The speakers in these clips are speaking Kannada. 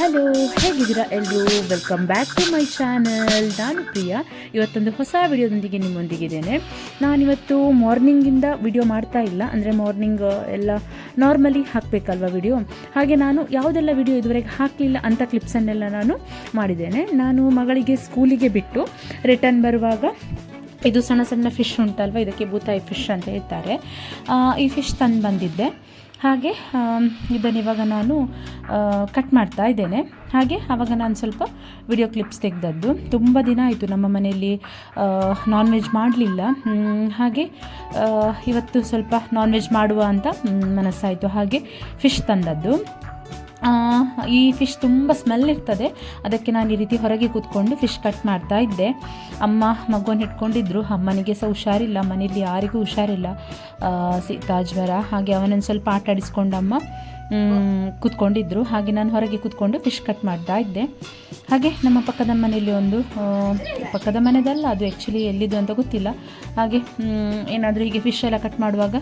ಹಲೋ ಹೇಗಿದ್ದೀರಾ ಎಲ್ಲರೂ? Welcome back to my channel ನಾನು ಪ್ರಿಯಾ. ಇವತ್ತೊಂದು ಹೊಸ ವಿಡಿಯೋದೊಂದಿಗೆ ನಿಮ್ಮೊಂದಿಗಿದ್ದೇನೆ. ನಾನಿವತ್ತು ಮಾರ್ನಿಂಗಿಂದ ವಿಡಿಯೋ ಮಾಡ್ತಾ ಇಲ್ಲ. ಅಂದರೆ ಮಾರ್ನಿಂಗ್ ಎಲ್ಲ ನಾರ್ಮಲಿ ಹಾಕಬೇಕಲ್ವ ವಿಡಿಯೋ? ಹಾಗೆ ನಾನು ಯಾವುದೆಲ್ಲ ವಿಡಿಯೋ ಇದುವರೆಗೆ ಹಾಕಲಿಲ್ಲ ಅಂಥ ಕ್ಲಿಪ್ಸನ್ನೆಲ್ಲ ನಾನು ಮಾಡಿದ್ದೇನೆ. ನಾನು ಮಗಳಿಗೆ ಸ್ಕೂಲಿಗೆ ಬಿಟ್ಟು ರಿಟರ್ನ್ ಬರುವಾಗ ಇದು ಸಣ್ಣ ಸಣ್ಣ ಫಿಶ್ ಉಂಟಲ್ವ? ಇದಕ್ಕೆ ಬೂತಾಯಿ ಫಿಶ್ ಅಂತ ಹೇಳ್ತಾರೆ. ಈ ಫಿಶ್ ತಂದು ಬಂದಿದ್ದೆ. ಹಾಗೆ ಇದನ್ನು ಇವಾಗ ನಾನು ಕಟ್ ಮಾಡ್ತಾ ಇದ್ದೇನೆ. ಹಾಗೆ ಆವಾಗ ನಾನು ಸ್ವಲ್ಪ ವಿಡಿಯೋ ಕ್ಲಿಪ್ಸ್ ತೆಗೆದದ್ದು. ತುಂಬ ದಿನ ಆಯಿತು ನಮ್ಮ ಮನೆಯಲ್ಲಿ ನಾನ್ ವೆಜ್ ಮಾಡಲಿಲ್ಲ. ಹಾಗೆ ಇವತ್ತು ಸ್ವಲ್ಪ ನಾನ್ ವೆಜ್ ಮಾಡುವ ಅಂತ ಮನಸ್ಸಾಯಿತು. ಹಾಗೆ ಫಿಶ್ ತಂದದ್ದು. ಈ ಫಿಶ್ ತುಂಬ ಸ್ಮೆಲ್ ಇರ್ತದೆ. ಅದಕ್ಕೆ ನಾನು ಈ ರೀತಿ ಹೊರಗೆ ಕೂತ್ಕೊಂಡು ಫಿಶ್ ಕಟ್ ಮಾಡ್ತಾ ಇದ್ದೆ. ಅಮ್ಮ ಮಗುವನ್ನು ಇಟ್ಕೊಂಡಿದ್ರು ಅಮ್ಮನಿಗೆ ಸಹ ಹುಷಾರಿಲ್ಲ. ಮನೆಯಲ್ಲಿ ಯಾರಿಗೂ ಹುಷಾರಿಲ್ಲ. ಶೀತ ಜ್ವರ ಹಾಗೆ ಅವನನ್ನು ಸ್ವಲ್ಪ ಆಟ ಆಡಿಸ್ಕೊಂಡು ಅಮ್ಮ ಮ್, ಕೂತ್ಕೊಂಡಿದ್ರು. ಹಾಗೆ ನಾನು ಹೊರಗೆ ಕೂತ್ಕೊಂಡು ಫಿಶ್ ಕಟ್ ಮಾಡ್ತಾ ಇದ್ದೆ. ಹಾಗೆ ನಮ್ಮ ಪಕ್ಕದ ಮನೆಯಲ್ಲಿ ಒಂದು ಪಕ್ಕದ ಮನೆಯದಲ್ಲ ಅದು ಆ್ಯಕ್ಚುಲಿ ಎಲ್ಲಿದ್ದು ಅಂತ ಗೊತ್ತಿಲ್ಲ. ಹಾಗೆ ಏನಾದರೂ ಹೀಗೆ ಫಿಶ್ ಎಲ್ಲ ಕಟ್ ಮಾಡುವಾಗ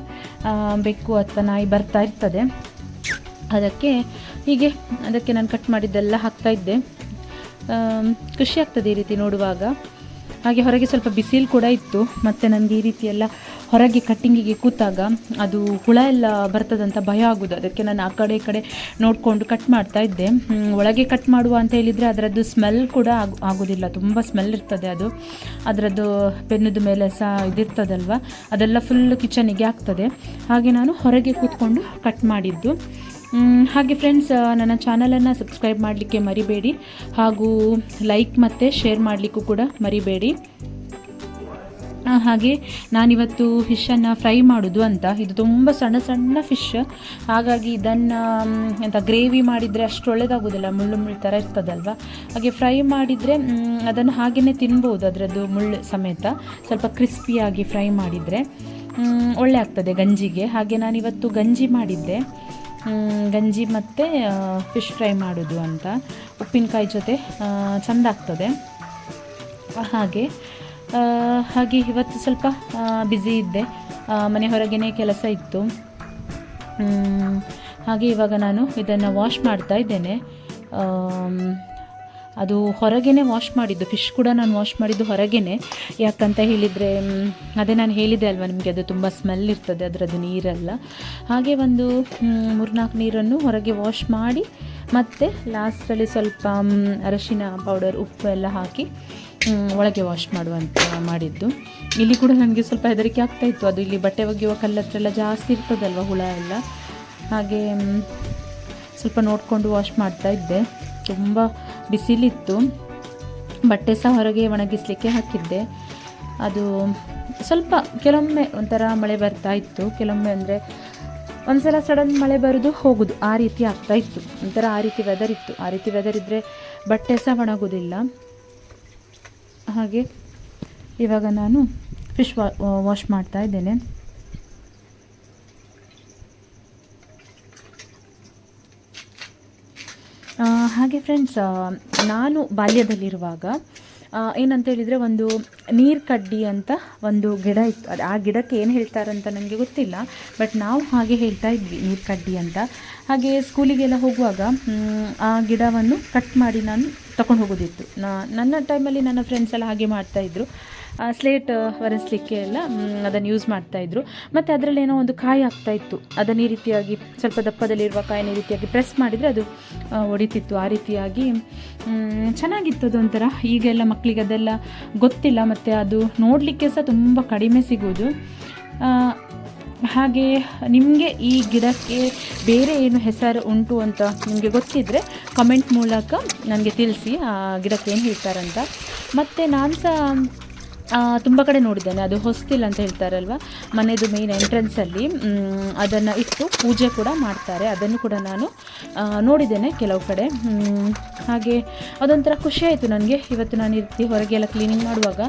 ಬೆಕ್ಕು ಅಥವಾ ನಾಯಿ ಬರ್ತಾ ಇರ್ತದೆ. ಅದಕ್ಕೆ ಹೀಗೆ ಅದಕ್ಕೆ ನಾನು ಕಟ್ ಮಾಡಿದ್ದೆಲ್ಲ ಹಾಕ್ತಾ ಇದ್ದೆ. ಖುಷಿ ಆಗ್ತದೆ ಈ ರೀತಿ ನೋಡುವಾಗ. ಹಾಗೆ ಹೊರಗೆ ಸ್ವಲ್ಪ ಬಿಸಿಲು ಕೂಡ ಇತ್ತು. ಮತ್ತು ನನಗೆ ಈ ರೀತಿ ಎಲ್ಲ ಹೊರಗೆ ಕಟ್ಟಿಂಗಿಗೆ ಕೂತಾಗ ಅದು ಹುಳ ಎಲ್ಲ ಬರ್ತದಂತ ಭಯ ಆಗೋದು. ಅದಕ್ಕೆ ನಾನು ಆ ಕಡೆ ಈ ಕಡೆ ನೋಡಿಕೊಂಡು ಕಟ್ ಮಾಡ್ತಾ ಇದ್ದೆ. ಒಳಗೆ ಕಟ್ ಮಾಡುವ ಅಂತ ಹೇಳಿದರೆ ಅದರದ್ದು ಸ್ಮೆಲ್ ಕೂಡ ಆಗು, ಆಗೋದಿಲ್ಲ. ತುಂಬ ಸ್ಮೆಲ್ ಇರ್ತದೆ ಅದು. ಅದರದ್ದು ಬೆನ್ನದ ಮೇಲೆ ಸಹ ಇದಿರ್ತದಲ್ವ? ಅದೆಲ್ಲ ಫುಲ್ ಕಿಚನಿಗೆ ಆಗ್ತದೆ. ಹಾಗೆ ನಾನು ಹೊರಗೆ ಕೂತ್ಕೊಂಡು ಕಟ್ ಮಾಡಿದ್ದು. ಹಾಗೆ ಫ್ರೆಂಡ್ಸ್ ನನ್ನ ಚಾನಲನ್ನು ಸಬ್ಸ್ಕ್ರೈಬ್ ಮಾಡಲಿಕ್ಕೆ ಮರಿಬೇಡಿ ಹಾಗೂ ಲೈಕ್ ಮತ್ತು ಶೇರ್ ಮಾಡಲಿಕ್ಕೂ ಕೂಡ ಮರಿಬೇಡಿ. ಹಾಗೆ ನಾನಿವತ್ತು ಫಿಶನ್ನು ಫ್ರೈ ಮಾಡೋದು ಅಂತ. ಇದು ತುಂಬ ಸಣ್ಣ ಸಣ್ಣ ಫಿಶ್ ಹಾಗಾಗಿ ಇದನ್ನು ಎಂತ ಗ್ರೇವಿ ಮಾಡಿದರೆ ಅಷ್ಟು ಒಳ್ಳೆಯದಾಗೋದಿಲ್ಲ ಮುಳ್ಳು ಮುಳ್ಳು ಥರ ಇರ್ತದಲ್ವ? ಹಾಗೆ ಫ್ರೈ ಮಾಡಿದರೆ ಅದನ್ನು ಹಾಗೆಯೇ ತಿನ್ಬೋದು ಅದರದ್ದು ಮುಳ್ಳು ಸಮೇತ. ಸ್ವಲ್ಪ ಕ್ರಿಸ್ಪಿಯಾಗಿ ಫ್ರೈ ಮಾಡಿದರೆ ಒಳ್ಳೆ ಆಗ್ತದೆ ಗಂಜಿಗೆ. ಹಾಗೆ ನಾನಿವತ್ತು ಗಂಜಿ ಮಾಡಿದ್ದೆ. ಗಂಜಿ ಮತ್ತು ಫಿಶ್ ಫ್ರೈ ಮಾಡೋದು ಅಂತ. ಉಪ್ಪಿನಕಾಯಿ ಜೊತೆ ಚಂದ ಆಗ್ತದೆ. ಹಾಗೆ ಹಾಗೆ ಇವತ್ತು ಸ್ವಲ್ಪ ಬ್ಯುಸಿ ಇದ್ದೆ. ಮನೆ ಹೊರಗೇ ಕೆಲಸ ಇತ್ತು. ಹಾಗೆ ಇವಾಗ ನಾನು ಇದನ್ನು ವಾಶ್ ಮಾಡ್ತಾ ಇದ್ದೇನೆ. ಅದು ಹೊರಗೇನೆ ವಾಶ್ ಮಾಡಿದ್ದು ಫಿಶ್ ಕೂಡ ನಾನು ವಾಶ್ ಮಾಡಿದ್ದು ಹೊರಗೇ ಯಾಕಂತ ಹೇಳಿದರೆ ಅದೇ ನಾನು ಹೇಳಿದೆ ಅಲ್ವಾ ನಿಮಗೆ, ಅದು ತುಂಬ ಸ್ಮೆಲ್ ಇರ್ತದೆ, ಅದರದ್ದು ನೀರೆಲ್ಲ. ಹಾಗೆ ಒಂದು ಮೂರ್ನಾಲ್ಕು ನೀರನ್ನು ಹೊರಗೆ ವಾಶ್ ಮಾಡಿ, ಮತ್ತು ಲಾಸ್ಟಲ್ಲಿ ಸ್ವಲ್ಪ ಅರಶಿನ ಪೌಡರ್ ಉಪ್ಪು ಎಲ್ಲ ಹಾಕಿ ಒಳಗೆ ವಾಶ್ ಮಾಡುವಂತ ಮಾಡಿದ್ದು. ಇಲ್ಲಿ ಕೂಡ ನನಗೆ ಸ್ವಲ್ಪ ಹೆದರಿಕೆ ಆಗ್ತಾಯಿತ್ತು ಅದು ಇಲ್ಲಿ ಬಟ್ಟೆ ಒಗೆಯುವ ಕಲ್ಲತ್ರೆಲ್ಲ ಎಲ್ಲ ಜಾಸ್ತಿ ಇರ್ತದಲ್ವ, ಹುಳ ಎಲ್ಲ. ಹಾಗೆ ಸ್ವಲ್ಪ ನೋಡಿಕೊಂಡು ವಾಶ್ ಮಾಡ್ತಾ ಇದ್ದೆ. ತುಂಬ ಬಿಸಿಲಿತ್ತು. ಬಟ್ಟೆ ಸಹ ಹೊರಗೆ ಒಣಗಿಸಲಿಕ್ಕೆ ಹಾಕಿದ್ದೆ. ಅದು ಸ್ವಲ್ಪ ಕೆಲವೊಮ್ಮೆ ಒಂಥರ ಮಳೆ ಬರ್ತಾ ಇತ್ತು. ಕೆಲವೊಮ್ಮೆ ಅಂದರೆ ಒಂದ್ಸಲ ಸಡನ್ ಮಳೆ ಬರೋದು ಹೋಗೋದು, ಆ ರೀತಿ ಆಗ್ತಾ ಇತ್ತು. ಒಂಥರ ಆ ರೀತಿ ವೆದರ್ ಇತ್ತು. ಆ ರೀತಿ ವೆದರ್ ಇದ್ದರೆ ಬಟ್ಟೆ ಸಹ ಒಣಗೋದಿಲ್ಲ. ಹಾಗೆ ಇವಾಗ ನಾನು ಫಿಶ್ ವಾ ವಾಶ್ ಮಾಡ್ತಾ ಇದ್ದೇನೆ. ಹಾಗೆ ಫ್ರೆಂಡ್ಸ್ ನಾನು ಬಾಲ್ಯದಲ್ಲಿರುವಾಗ ಏನಂತ ಹೇಳಿದರೆ ಒಂದು ನೀರು ಕಡ್ಡಿ ಅಂತ ಒಂದು ಗಿಡ ಇತ್ತು. ಅದು ಆ ಗಿಡಕ್ಕೆ ಏನು ಹೇಳ್ತಾರಂತ ನನಗೆ ಗೊತ್ತಿಲ್ಲ ಬಟ್ ನಾವು ಹಾಗೆ ಹೇಳ್ತಾ ಇದ್ವಿ, ನೀರು ಕಡ್ಡಿ ಅಂತ. ಹಾಗೆ ಸ್ಕೂಲಿಗೆಲ್ಲ ಹೋಗುವಾಗ ಆ ಗಿಡವನ್ನು ಕಟ್ ಮಾಡಿ ನಾನು ತಗೊಂಡು ಹೋಗೋದಿತ್ತು. ನನ್ನ ಟೈಮಲ್ಲಿ ನನ್ನ ಫ್ರೆಂಡ್ಸ್ ಎಲ್ಲ ಹಾಗೆ ಮಾಡ್ತಾಯಿದ್ರು ಸ್ಲೇಟ್ ಒರೆಸ್ಲಿಕ್ಕೆ ಎಲ್ಲ ಅದನ್ನು ಯೂಸ್ ಮಾಡ್ತಾಯಿದ್ರು ಮತ್ತು ಅದರಲ್ಲಿ ಏನೋ ಒಂದು ಕಾಯಿ ಆಗ್ತಾ ಇತ್ತು. ಅದನ್ನು ಈ ರೀತಿಯಾಗಿ ಸ್ವಲ್ಪ ದಪ್ಪದಲ್ಲಿರುವ ಕಾಯಿನ ಈ ರೀತಿಯಾಗಿ ಪ್ರೆಸ್ ಮಾಡಿದರೆ ಅದು ಹೊಡಿತಿತ್ತು ಆ ರೀತಿಯಾಗಿ ಚೆನ್ನಾಗಿತ್ತು ಅದೊಂಥರ ಈಗೆಲ್ಲ ಮಕ್ಕಳಿಗೆ ಅದೆಲ್ಲ ಗೊತ್ತಿಲ್ಲ, ಮತ್ತು ಅದು ನೋಡಲಿಕ್ಕೆ ಸಹ ತುಂಬ ಕಡಿಮೆ ಸಿಗೋದು. ಹಾಗೆ ನಿಮಗೆ ಈ ಗಿಡಕ್ಕೆ ಬೇರೆ ಏನು ಹೆಸರು ಉಂಟು ಅಂತ ನಿಮಗೆ ಗೊತ್ತಿದ್ದರೆ ಕಮೆಂಟ್ ಮೂಲಕ ನನಗೆ ತಿಳಿಸಿ, ಆ, ಗಿಡಕ್ಕೆ ಏನು ಹೇಳ್ತಾರಂತ. ಮತ್ತು ನಾನು ಸಹ ತುಂಬ ಕಡೆ ನೋಡಿದ್ದೇನೆ. ಅದು ಹೊಸ್ತಿಲ್ ಅಂತ ಹೇಳ್ತಾರಲ್ವ? ಮನೆಯದು ಮೇನ್ ಎಂಟ್ರೆನ್ಸಲ್ಲಿ ಅದನ್ನು ಇಟ್ಟು ಪೂಜೆ ಕೂಡ ಮಾಡ್ತಾರೆ. ಅದನ್ನು ಕೂಡ ನಾನು ನೋಡಿದ್ದೇನೆ ಕೆಲವು ಕಡೆ. ಹಾಗೆ ಅದೊಂಥರ ಖುಷಿಯಾಯಿತು ನನಗೆ. ಇವತ್ತು ನಾನು ಇರ್ತಿ ರೀತಿ ಹೊರಗೆಲ್ಲ ಕ್ಲೀನಿಂಗ್ ಮಾಡುವಾಗ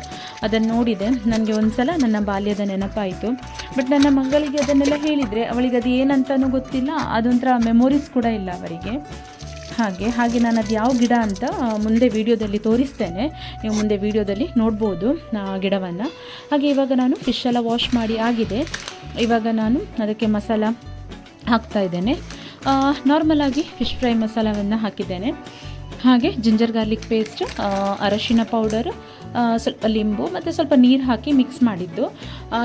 ಅದನ್ನು ನೋಡಿದೆ ನನಗೆ ಒಂದು ಸಲ ನನ್ನ ಬಾಲ್ಯದ ನೆನಪಾಯಿತು. ಬಟ್ ನನ್ನ ಮಗಳಿಗೆ ಅದನ್ನೆಲ್ಲ ಹೇಳಿದರೆ ಅವಳಿಗೆ ಅದು ಏನಂತನೂ ಗೊತ್ತಿಲ್ಲ. ಅದೊಂಥರ ಮೆಮೊರೀಸ್ ಕೂಡ ಇಲ್ಲ ಅವರಿಗೆ. ಹಾಗೆ ಹಾಗೆ ನಾನು ಅದು ಯಾವ ಗಿಡ ಅಂತ ಮುಂದೆ ವೀಡಿಯೋದಲ್ಲಿ ತೋರಿಸ್ತೇನೆ. ನೀವು ಮುಂದೆ ವಿಡಿಯೋದಲ್ಲಿ ನೋಡ್ಬೋದು ಗಿಡವನ್ನು. ಹಾಗೆ ಇವಾಗ ನಾನು ಫಿಶ್ ಎಲ್ಲ ವಾಶ್ ಮಾಡಿ ಆಗಿದೆ. ಇವಾಗ ನಾನು ಅದಕ್ಕೆ ಮಸಾಲ ಹಾಕ್ತಾ ಇದ್ದೇನೆ. ನಾರ್ಮಲಾಗಿ ಫಿಶ್ ಫ್ರೈ ಮಸಾಲವನ್ನು ಹಾಕಿದ್ದೇನೆ. ಹಾಗೆ ಜಿಂಜರ್ ಗಾರ್ಲಿಕ್ ಪೇಸ್ಟ್ ಅರಶಿನ ಪೌಡರ್ ಸ್ವಲ್ಪ ಲಿಂಬು ಮತ್ತು ಸ್ವಲ್ಪ ನೀರು ಹಾಕಿ ಮಿಕ್ಸ್ ಮಾಡಿದ್ದು.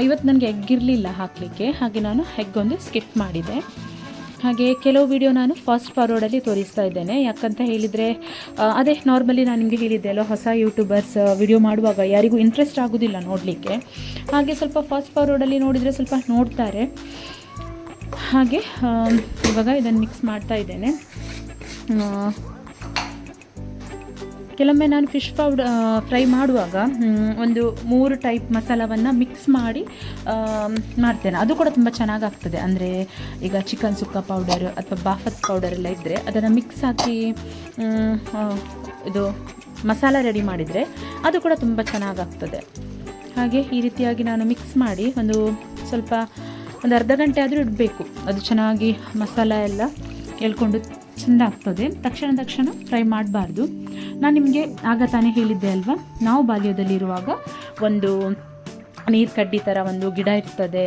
ಇವತ್ತು ನನಗೆ ಎಗ್ ಇರಲಿಲ್ಲ ಹಾಕಲಿಕ್ಕೆ, ಹಾಗೆ ನಾನು ಎಗ್ ಒಂದು ಸ್ಕಿಪ್ ಮಾಡಿದೆ. ಹಾಗೆ ಕೆಲವು ವಿಡಿಯೋ ನಾನು ಫಾಸ್ಟ್ ಫಾರ್ವರ್ಡಲ್ಲಿ ತೋರಿಸ್ತಾ ಇದ್ದೇನೆ. ಯಾಕಂತ ಹೇಳಿದರೆ ಅದೇ ನಾರ್ಮಲಿ ನಾನು ನಿಮಗೆ ಹೇಳಿದ್ದೆ ಅಲ್ಲ ಹೊಸ ಯೂಟ್ಯೂಬರ್ಸ್ ವಿಡಿಯೋ ಮಾಡುವಾಗ ಯಾರಿಗೂ ಇಂಟ್ರೆಸ್ಟ್ ಆಗೋದಿಲ್ಲ ನೋಡಲಿಕ್ಕೆ. ಹಾಗೆ ಸ್ವಲ್ಪ ಫಾಸ್ಟ್ ಫಾರ್ವರ್ಡಲ್ಲಿ ನೋಡಿದರೆ ಸ್ವಲ್ಪ ನೋಡ್ತಾರೆ. ಹಾಗೆ ಇವಾಗ ಇದನ್ನು ಮಿಕ್ಸ್ ಮಾಡ್ತಾ ಇದ್ದೇನೆ. ಕೆಲವೊಮ್ಮೆ ನಾನು ಫಿಶ್ ಪೌಡ್ ಫ್ರೈ ಮಾಡುವಾಗ ಒಂದು ಮೂರು ಟೈಪ್ ಮಸಾಲವನ್ನು ಮಿಕ್ಸ್ ಮಾಡಿ ಮಾಡ್ತೇನೆ. ಅದು ಕೂಡ ತುಂಬ ಚೆನ್ನಾಗಾಗ್ತದೆ. ಅಂದರೆ ಈಗ ಚಿಕನ್ ಸುಕ್ಕ ಪೌಡರ್ ಅಥವಾ ಬಾಫತ್ ಪೌಡರ್ ಎಲ್ಲ ಇದ್ದರೆ ಅದನ್ನು ಮಿಕ್ಸ್ ಹಾಕಿ ಇದು ಮಸಾಲ ರೆಡಿ ಮಾಡಿದರೆ ಅದು ಕೂಡ ತುಂಬ ಚೆನ್ನಾಗಾಗ್ತದೆ. ಹಾಗೆ ಈ ರೀತಿಯಾಗಿ ನಾನು ಮಿಕ್ಸ್ ಮಾಡಿ ಒಂದು ಸ್ವಲ್ಪ ಒಂದು ಅರ್ಧ ಗಂಟೆ ಆದರೂ ಇಡಬೇಕು. ಅದು ಚೆನ್ನಾಗಿ ಮಸಾಲ ಎಲ್ಲ ಎಳ್ಕೊಂಡು ಚೆಂದ ಆಗ್ತದೆ ತಕ್ಷಣ ತಕ್ಷಣ ಫ್ರೈ ಮಾಡಬಾರ್ದು. ನಾನು ನಿಮಗೆ ಆಗ ತಾನೇ ಹೇಳಿದ್ದೆ ಅಲ್ವಾ? ನಾವು ಬಾಲ್ಯದಲ್ಲಿರುವಾಗ ಒಂದು ನೀರು ಕಡ್ಡಿ ಥರ ಒಂದು ಗಿಡ ಇರ್ತದೆ.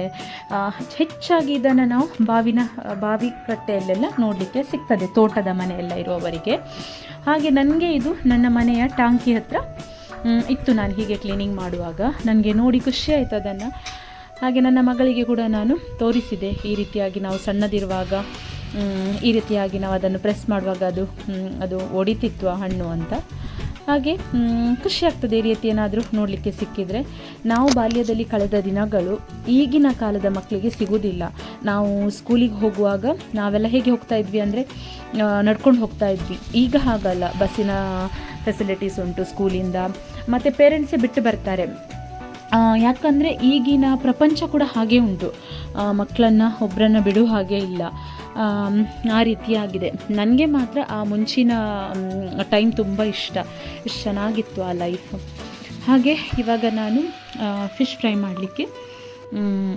ಹೆಚ್ಚಾಗಿ ಇದನ್ನು ನಾವು ಬಾವಿನ, ಬಾವಿ ಕಟ್ಟೆಯಲ್ಲೆಲ್ಲ ನೋಡಲಿಕ್ಕೆ ಸಿಗ್ತದೆ, ತೋಟದ ಮನೆಯೆಲ್ಲ ಇರುವವರಿಗೆ. ಹಾಗೆ ನನಗೆ ಇದು ನನ್ನ ಮನೆಯ ಟಾಂಕಿ ಹತ್ರ ಇತ್ತು ನಾನು ಹೀಗೆ ಕ್ಲೀನಿಂಗ್ ಮಾಡುವಾಗ. ನನಗೆ ನೋಡಿ ಖುಷಿ ಆಯಿತು ಅದನ್ನು. ಹಾಗೆ ನನ್ನ ಮಗಳಿಗೆ ಕೂಡ ನಾನು ತೋರಿಸಿದೆ ಈ ರೀತಿಯಾಗಿ ನಾವು ಸಣ್ಣದಿರುವಾಗ ಈ ರೀತಿಯಾಗಿ ನಾವು ಅದನ್ನು ಪ್ರೆಸ್ ಮಾಡುವಾಗ ಅದು ಅದು ಒಡಿತಿತ್ತು ಆ ಹಣ್ಣು ಅಂತ. ಹಾಗೆ ಖುಷಿ ಆಗ್ತದೆ ಈ ರೀತಿ ಏನಾದರೂ ನೋಡಲಿಕ್ಕೆ ಸಿಕ್ಕಿದರೆ. ನಾವು ಬಾಲ್ಯದಲ್ಲಿ ಕಳೆದ ದಿನಗಳು ಈಗಿನ ಕಾಲದ ಮಕ್ಕಳಿಗೆ ಸಿಗುವುದಿಲ್ಲ ನಾವು ಸ್ಕೂಲಿಗೆ ಹೋಗುವಾಗ ನಾವೆಲ್ಲ ಹೇಗೆ ಹೋಗ್ತಾ ಇದ್ವಿ ಅಂದರೆ ನಡ್ಕೊಂಡು ಹೋಗ್ತಾ ಇದ್ವಿ. ಈಗ ಹಾಗಲ್ಲ. ಬಸ್ಸಿನ ಫೆಸಿಲಿಟೀಸ್ ಉಂಟು ಸ್ಕೂಲಿಂದ ಮತ್ತು ಪೇರೆಂಟ್ಸೇ ಬಿಟ್ಟು ಬರ್ತಾರೆ. ಯಾಕಂದರೆ ಈಗಿನ ಪ್ರಪಂಚ ಕೂಡ ಹಾಗೆ ಉಂಟು. ಮಕ್ಕಳನ್ನು ಒಬ್ಬರನ್ನು ಬಿಡುವ ಹಾಗೆ ಇಲ್ಲ. ಆ ರೀತಿಯಾಗಿದೆ. ನನಗೆ ಮಾತ್ರ ಆ ಮುಂಚಿನ ಟೈಮ್ ತುಂಬ ಇಷ್ಟ. ಎಷ್ಟು ಚೆನ್ನಾಗಿತ್ತು ಆ ಲೈಫ್ ಹಾಗೆ ಇವಾಗ ನಾನು ಫಿಶ್ ಫ್ರೈ ಮಾಡಲಿಕ್ಕೆ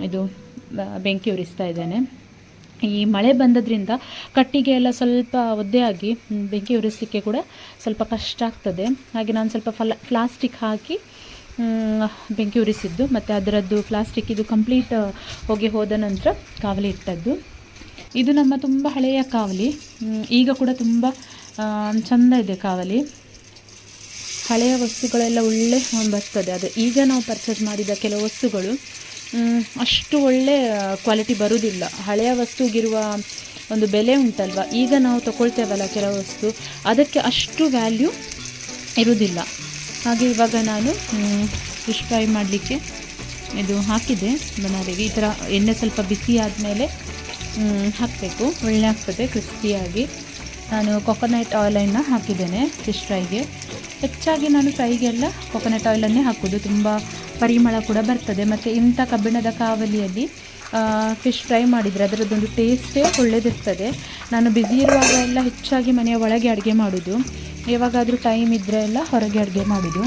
ಇದು ಬೆಂಕಿ ಉರಿಸ್ತಾ ಇದ್ದೇನೆ. ಈ ಮಳೆ ಬಂದದ್ರಿಂದ ಕಟ್ಟಿಗೆ ಎಲ್ಲ ಸ್ವಲ್ಪ ಒದ್ದೆಯಾಗಿ ಬೆಂಕಿ ಉರಿಸಲಿಕ್ಕೆ ಕೂಡ ಸ್ವಲ್ಪ ಕಷ್ಟ ಆಗ್ತದೆ. ಹಾಗೆ ನಾನು ಸ್ವಲ್ಪ ಫಲ ಪ್ಲಾಸ್ಟಿಕ್ ಹಾಕಿ ಬೆಂಕಿ ಉರಿಸಿದ್ದು, ಮತ್ತು ಅದರದ್ದು ಪ್ಲಾಸ್ಟಿಕ್ ಇದು ಕಂಪ್ಲೀಟ್ ಹೋಗಿ ಹೋದ ನಂತರ ಕಾವಲಿ ಇಟ್ಟದ್ದು. ಇದು ನಮ್ಮ ತುಂಬ ಹಳೆಯ ಕಾವಲಿ. ಈಗ ಕೂಡ ತುಂಬ ಚಂದ ಇದೆ ಕಾವಲಿ. ಹಳೆಯ ವಸ್ತುಗಳೆಲ್ಲ ಒಳ್ಳೆ ಬರ್ತದೆ. ಅದು ಈಗ ನಾವು ಪರ್ಚೇಸ್ ಮಾಡಿದ ಕೆಲವು ವಸ್ತುಗಳು ಅಷ್ಟು ಒಳ್ಳೆ ಕ್ವಾಲಿಟಿ ಬರುವುದಿಲ್ಲ ಹಳೆಯ ವಸ್ತುಗಿರುವ ಒಂದು ಬೆಲೆ ಉಂಟಲ್ವ? ಈಗ ನಾವು ತಗೊಳ್ತೇವಲ್ಲ ಕೆಲವು ವಸ್ತು, ಅದಕ್ಕೆ ಅಷ್ಟು ವ್ಯಾಲ್ಯೂ ಇರುವುದಿಲ್ಲ ಹಾಗೆ ಇವಾಗ ನಾನು ಫಿಶ್ ಫ್ರೈ ಮಾಡಲಿಕ್ಕೆ ಇದು ಹಾಕಿದೆ ಬನಾರಿಗೆ ಈ ಥರ ಎಣ್ಣೆ ಸ್ವಲ್ಪ ಬಿಸಿ ಆದಮೇಲೆ ಹಾಕಬೇಕು. ಒಳ್ಳೆ ಆಗ್ತದೆ, ಕ್ರಿಸ್ಪಿಯಾಗಿ. ನಾನು ಕೊಕೊನಟ್ ಆಯಿಲನ್ನು ಹಾಕಿದ್ದೇನೆ ಫಿಶ್ ಫ್ರೈಗೆ ಹೆಚ್ಚಾಗಿ ನಾನು ಫ್ರೈಗೆಲ್ಲ ಕೊಕೊನಟ್ ಆಯಿಲನ್ನೇ ಹಾಕೋದು. ತುಂಬ ಪರಿಮಳ ಕೂಡ ಬರ್ತದೆ. ಮತ್ತು ಇಂಥ ಕಬ್ಬಿಣದ ಕಾವಲಿಯಲ್ಲಿ ಫಿಶ್ ಫ್ರೈ ಮಾಡಿದರೆ ಅದರದ್ದೊಂದು ಟೇಸ್ಟೇ ಒಳ್ಳೆದಿರ್ತದೆ. ನಾನು ಬ್ಯುಸಿ ಇರುವಾಗ ಎಲ್ಲ ಹೆಚ್ಚಾಗಿ ಮನೆಯ ಒಳಗೆ ಅಡುಗೆ ಮಾಡೋದು. ಯಾವಾಗಾದರೂ ಟೈಮ್ ಇದ್ದರೆ ಎಲ್ಲ ಹೊರಗೆ ಅಡುಗೆ ಮಾಡೋದು.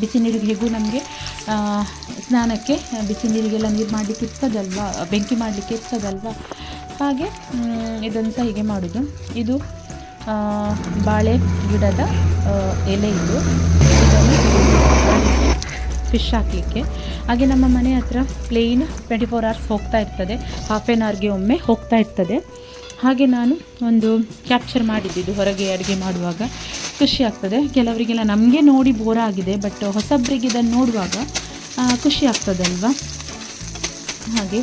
ಬಿಸಿ ನೀರಿಗೆ ನಮಗೆ ಸ್ನಾನಕ್ಕೆ ಬಿಸಿ ನೀರಿಗೆಲ್ಲ ನೀರು ಮಾಡಲಿಕ್ಕೆ ಇರ್ತದಲ್ವ ಬೆಂಕಿ ಮಾಡಲಿಕ್ಕೆ ಇರ್ತದಲ್ವ? ಹಾಗೆ ಇದನ್ನು ಸಹ ಹೀಗೆ ಮಾಡೋದು. ಇದು ಬಾಳೆ ಗಿಡದ ಎಲೆ ಇದು. ಫಿಶ್ ಹಾಕಲಿಕ್ಕೆ. ಹಾಗೆ ನಮ್ಮ ಮನೆ ಹತ್ರ ಪ್ಲೇನ್ ಟ್ವೆಂಟಿ ಫೋರ್ ಅವರ್ಸ್ ಹೋಗ್ತಾ ಇರ್ತದೆ. ಹಾಫ್ ಆನ್ ಅವರ್ಗೆ ಒಮ್ಮೆ ಹೋಗ್ತಾ ಇರ್ತದೆ. ಹಾಗೆ ನಾನು ಒಂದು ಕ್ಯಾಪ್ಚರ್ ಮಾಡಿದ್ದಿದ್ದು ಹೊರಗೆ ಅಡುಗೆ ಮಾಡುವಾಗ. ಖುಷಿ ಆಗ್ತದೆ. ಕೆಲವರಿಗೆಲ್ಲ ನಮಗೆ ನೋಡಿ ಬೋರ್ ಆಗಿದೆ ಬಟ್ ಹೊಸಬ್ರಿಗೆ ಇದನ್ನು ನೋಡುವಾಗ ಖುಷಿ ಆಗ್ತದಲ್ವಾ? ಹಾಗೆ.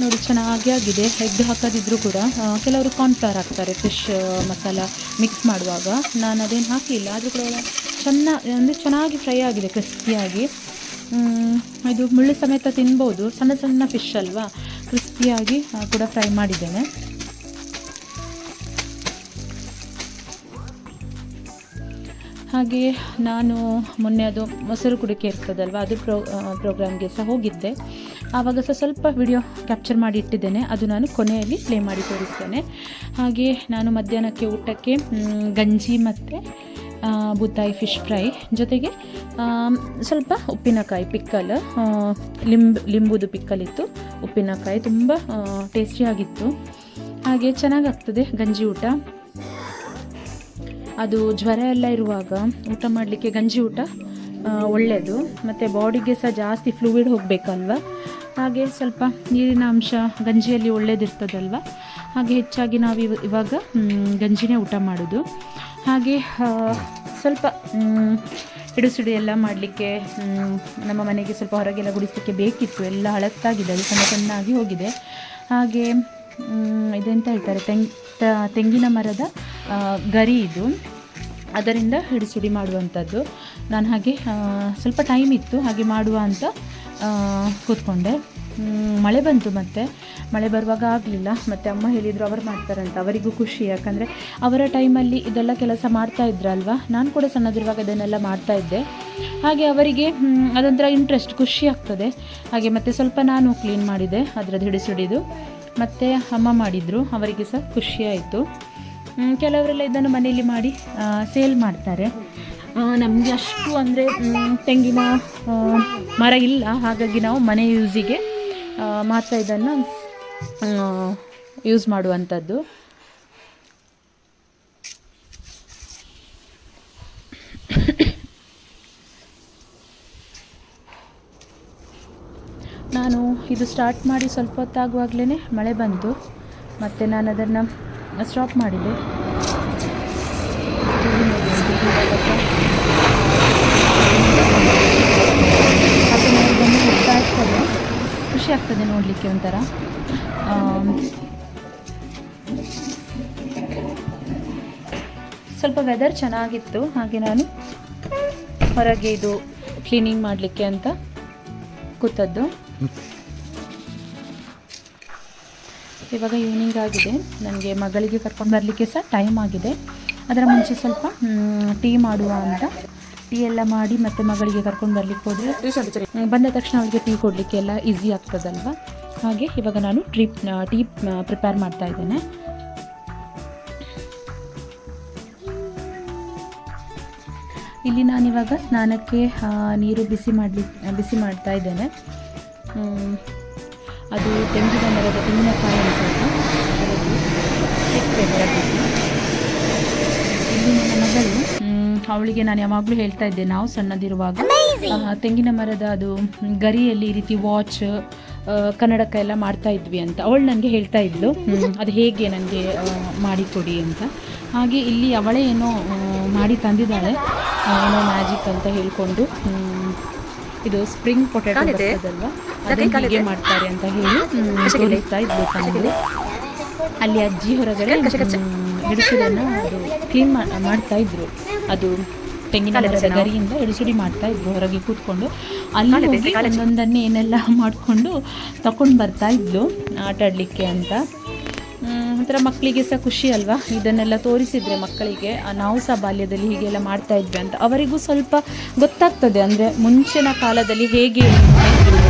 ನೋಡಿ, ಚೆನ್ನಾಗಿ ಆಗಿದೆ. ಎಗ್ ಹಾಕದಿದ್ರೂ ಕೂಡ ಕೆಲವರು ಕಾರ್ನ್ಫ್ಲವರ್ ಹಾಕ್ತಾರೆ ಫಿಶ್ ಮಸಾಲ ಮಿಕ್ಸ್ ಮಾಡುವಾಗ. ನಾನು ಅದೇನು ಹಾಕಲಿಲ್ಲ ಆದರೂ ಕೂಡ ಚೆನ್ನ, ಅಂದರೆ ಚೆನ್ನಾಗಿ ಫ್ರೈ ಆಗಿದೆ ಕ್ರಿಸ್ಪಿಯಾಗಿ ಇದು ಮುಳ್ಳು ಸಮೇತ ತಿನ್ಬೋದು. ಸಣ್ಣ ಸಣ್ಣ ಫಿಶ್ ಅಲ್ವಾ? ಕ್ರಿಸ್ಪಿಯಾಗಿ ಕೂಡ ಫ್ರೈ ಮಾಡಿದ್ದೇನೆ. ಹಾಗೆ ನಾನು ಮೊನ್ನೆ ಅದು ಮೊಸರು ಕುಡಿಕೆ ಇರ್ತದಲ್ವ, ಅದು ಪ್ರೋ ಪ್ರೋಗ್ರಾಮ್ಗೆ ಸಹ ಹೋಗಿದ್ದೆ. ಆವಾಗ ಸಹ ಸ್ವಲ್ಪ ವಿಡಿಯೋ ಕ್ಯಾಪ್ಚರ್ ಮಾಡಿ ಇಟ್ಟಿದ್ದೇನೆ. ಅದು ನಾನು ಕೊನೆಯಲ್ಲಿ ಪ್ಲೇ ಮಾಡಿ ತೋರಿಸ್ತೇನೆ. ಹಾಗೆ ನಾನು ಮಧ್ಯಾಹ್ನಕ್ಕೆ ಊಟಕ್ಕೆ ಗಂಜಿ ಮತ್ತು ಬುತ್ತಾಯಿ ಫಿಶ್ ಫ್ರೈ ಜೊತೆಗೆ ಸ್ವಲ್ಪ ಉಪ್ಪಿನಕಾಯಿ ಪಿಕ್ಕಲ್ ಲಿಂಬು ಲಿಂಬ್, ಲಿಂಬುದು ಪಿಕ್ಕಲಿತ್ತು. ಉಪ್ಪಿನಕಾಯಿ ತುಂಬ ಟೇಸ್ಟಿಯಾಗಿತ್ತು ಹಾಗೆ ಚೆನ್ನಾಗಾಗ್ತದೆ ಗಂಜಿ ಊಟ. ಅದು ಜ್ವರ ಎಲ್ಲ ಇರುವಾಗ ಊಟ ಮಾಡಲಿಕ್ಕೆ ಗಂಜಿ ಊಟ ಒಳ್ಳೆಯದು ಮತ್ತು ಬಾಡಿಗೆ ಸಹ ಜಾಸ್ತಿ ಫ್ಲೂಯಿಡ್ ಹೋಗಬೇಕಲ್ವ? ಹಾಗೆ ಸ್ವಲ್ಪ ನೀರಿನ ಅಂಶ ಗಂಜಿಯಲ್ಲಿ ಒಳ್ಳೇದಿರ್ತದಲ್ವ? ಹಾಗೆ ಹೆಚ್ಚಾಗಿ ನಾವು ಇವ, ಇವಾಗ ಗಂಜಿನೇ ಊಟ ಮಾಡೋದು. ಹಾಗೆ ಸ್ವಲ್ಪ ಹಿಡಿಸಿಡಿ ಎಲ್ಲ ಮಾಡಲಿಕ್ಕೆ ನಮ್ಮ ಮನೆಗೆ ಸ್ವಲ್ಪ ಹೊರಗೆಲ್ಲ ಗುಡಿಸಲಿಕ್ಕೆ ಬೇಕಿತ್ತು. ಎಲ್ಲ ಹಳತ್ತಾಗಿದೆ, ಅದು ಸಣ್ಣ ಸಣ್ಣಾಗಿ ಹೋಗಿದೆ. ಹಾಗೆ ಇದೆಂತ ಹೇಳ್ತಾರೆ ತೆಂಗ್ ತೆಂಗಿನ ಮರದ ಗರಿ ಇದು. ಅದರಿಂದ ಹಿಡಿಸುಡಿ ಮಾಡುವಂಥದ್ದು. ನಾನು ಹಾಗೆ ಸ್ವಲ್ಪ ಟೈಮ್ ಇತ್ತು, ಹಾಗೆ ಮಾಡುವ ಅಂತ ಕೂತ್ಕೊಂಡೆ. ಮಳೆ ಬಂತು ಮತ್ತೆ. ಮಳೆ ಬರುವಾಗ ಆಗಲಿಲ್ಲ. ಮತ್ತು ಅಮ್ಮ ಹೇಳಿದರು ಅವರು ಮಾಡ್ತಾರಂತ. ಅವರಿಗೂ ಖುಷಿ. ಯಾಕಂದರೆ ಅವರ ಟೈಮಲ್ಲಿ ಇದೆಲ್ಲ ಕೆಲಸ ಮಾಡ್ತಾ ಇದ್ರಲ್ವ ನಾನು ಕೂಡ ಸಣ್ಣದಿರುವಾಗ ಅದನ್ನೆಲ್ಲ ಮಾಡ್ತಾ ಇದ್ದೆ. ಹಾಗೆ ಅವರಿಗೆ ಅದೊಂಥರ ಇಂಟ್ರೆಸ್ಟ್ ಖುಷಿ ಆಗ್ತದೆ. ಹಾಗೆ ಮತ್ತು ಸ್ವಲ್ಪ ನಾನು ಕ್ಲೀನ್ ಮಾಡಿದೆ. ಅದರದ್ದು ಹಿಡಿಸಿಡಿದು. ಮತ್ತು ಅಮ್ಮ ಮಾಡಿದರು. ಅವರಿಗೆ ಸಹ ಖುಷಿಯಾಯಿತು ಕೆಲವರೆಲ್ಲ ಇದನ್ನು ಮನೆಯಲ್ಲಿ ಮಾಡಿ ಸೇಲ್ ಮಾಡ್ತಾರೆ. ನಮಗೆ ಅಷ್ಟು ಅಂದರೆ ತೆಂಗಿನ ಮರ ಇಲ್ಲ. ಹಾಗಾಗಿ ನಾವು ಮನೆ ಯೂಸಿಗೆ ಮಾತ್ರ ಇದನ್ನು ಯೂಸ್ ಮಾಡುವಂಥದ್ದು. ನಾನು ಇದು ಸ್ಟಾರ್ಟ್ ಮಾಡಿ ಸ್ವಲ್ಪ ಹೊತ್ತಾಗುವಾಗಲೇ ಮಳೆ ಬಂತು. ಮತ್ತು ನಾನು ಅದನ್ನು ಸ್ಟಾಪ್ ಮಾಡಿದೆ ಹಾಗೆ ನಾವು ಇದನ್ನು ಹೋಗ್ತಾ ಇರ್ತದೆ ಖುಷಿ ಆಗ್ತದೆ ನೋಡಲಿಕ್ಕೆ ಒಂಥರ. ಸ್ವಲ್ಪ ವೆದರ್ ಚೆನ್ನಾಗಿತ್ತು, ಹಾಗೆ ನಾನು ಹೊರಗೆ ಇದು ಕ್ಲೀನಿಂಗ್ ಮಾಡಲಿಕ್ಕೆ ಅಂತ ಕೂತದ್ದು. ಇವಾಗ ಈವ್ನಿಂಗ್ ಆಗಿದೆ. ನನಗೆ ಮಗಳಿಗೆ ಕರ್ಕೊಂಡು ಬರಲಿಕ್ಕೆ ಸಹ ಟೈಮ್ ಆಗಿದೆ. ಅದರ ಮುಂಚೆ ಸ್ವಲ್ಪ ಟೀ ಮಾಡುವ ಅಂತ ಟೀ ಎಲ್ಲ ಮಾಡಿ ಮತ್ತೆ ಮಗಳಿಗೆ ಕರ್ಕೊಂಡು ಬರ್ಲಿಕ್ಕೆ ಹೋದರೆ ಬಂದ ತಕ್ಷಣ ಅವಳಿಗೆ ಟೀ ಕೊಡ್ಲಿಕ್ಕೆ ಎಲ್ಲ ಈಸಿ ಆಗ್ತದಲ್ವ? ಹಾಗೆ ಇವಾಗ ನಾನು ಟ್ರೀಪ್ ಟೀ ಪ್ರಿಪೇರ್ ಮಾಡ್ತಾ ಇದ್ದೇನೆ. ಇಲ್ಲಿ ನಾನಿವಾಗ ಸ್ನಾನಕ್ಕೆ ನೀರು ಬಿಸಿ ಮಾಡಲಿ, ಬಿಸಿ ಮಾಡ್ತಾ ಇದ್ದೇನೆ. ಅದು ತೆಂಗಿನ ಮರದ ತೆಂಗಿನಕಾಯಿ ಉಂಟಲ್ಲ ಅದರದ್ದು ಸಿಪ್ಪೆ ಹೊರಗಿದ್ದು. ಇಲ್ಲಿ ನನ್ನ ಮಗಳು ಹ್ಮ್, ಅವಳಿಗೆ ನಾನು ಯಾವಾಗಲೂ ಹೇಳ್ತಾ ಇದ್ದೆ ನಾವು ಸಣ್ಣದಿರುವಾಗ ತೆಂಗಿನ ಮರದ ಅದು ಗರಿಯಲ್ಲಿ ಈ ರೀತಿ ವಾಚ್ ಕನ್ನಡಕ ಎಲ್ಲ ಮಾಡ್ತಾ ಇದ್ವಿ ಅಂತ ಅವಳು ನನಗೆ ಹೇಳ್ತಾ ಇದ್ಲು. ಅದು ಹೇಗೆ ನನಗೆ ಮಾಡಿಕೊಡಿ ಅಂತ. ಹಾಗೆ ಇಲ್ಲಿ ಅವಳೇ ಏನೋ ಮಾಡಿ ತಂದಿದ್ದಾಳೆ. ಏನೋ ಮ್ಯಾಜಿಕ್ ಅಂತ ಹೇಳ್ಕೊಂಡು ಇದು ಸ್ಪ್ರಿಂಗ್ ಪೊಟ್ಯಾಟೊ ಬರ್ತದಲ್ವಾ? ಅದನ್ನು ಹೀಗೆ ಮಾಡ್ತಾರೆ ಅಂತ ಹೇಳಿ ತೋರಿಸ್ತಾ ಇದ್ಲು ತಂದು ಅಲ್ಲಿ ಅಜ್ಜಿ ಹೊರಗಡೆ ಹಿಡಿಸುದನ್ನು ಅದು ಕ್ಲೀನ್ ಮಾಡ್ತಾ ಇದ್ರು. ಅದು ತೆಂಗಿನ ಮರದ ಗರಿಯಿಂದ ಹಿಡಿಸುಡಿ ಮಾಡ್ತಾ ಇದ್ರು ಹೊರಗೆ ಕೂತ್ಕೊಂಡು. ಅಲ್ಲಿ ಹೋಗಿ ಒಂದೊಂದನ್ನೇ ಏನೆಲ್ಲ ಮಾಡಿಕೊಂಡು ತಕೊಂಡು ಬರ್ತಾ ಇದ್ಲು ಆಟ ಆಡಲಿಕ್ಕೆ ಅಂತ. ಒಂಥರ ಮಕ್ಕಳಿಗೆ ಸಹ ಖುಷಿ ಅಲ್ವಾ? ಇದನ್ನೆಲ್ಲ ತೋರಿಸಿದ್ರೆ ಮಕ್ಕಳಿಗೆ ನಾವು ಸಹ ಬಾಲ್ಯದಲ್ಲಿ ಹೀಗೆಲ್ಲ ಮಾಡ್ತಾ ಇದ್ವಿ ಅಂತ. ಅವರಿಗೂ ಸ್ವಲ್ಪ ಗೊತ್ತಾಗ್ತದೆ. ಅಂದರೆ ಮುಂಚಿನ ಕಾಲದಲ್ಲಿ ಹೇಗೆ ಇದ್ರು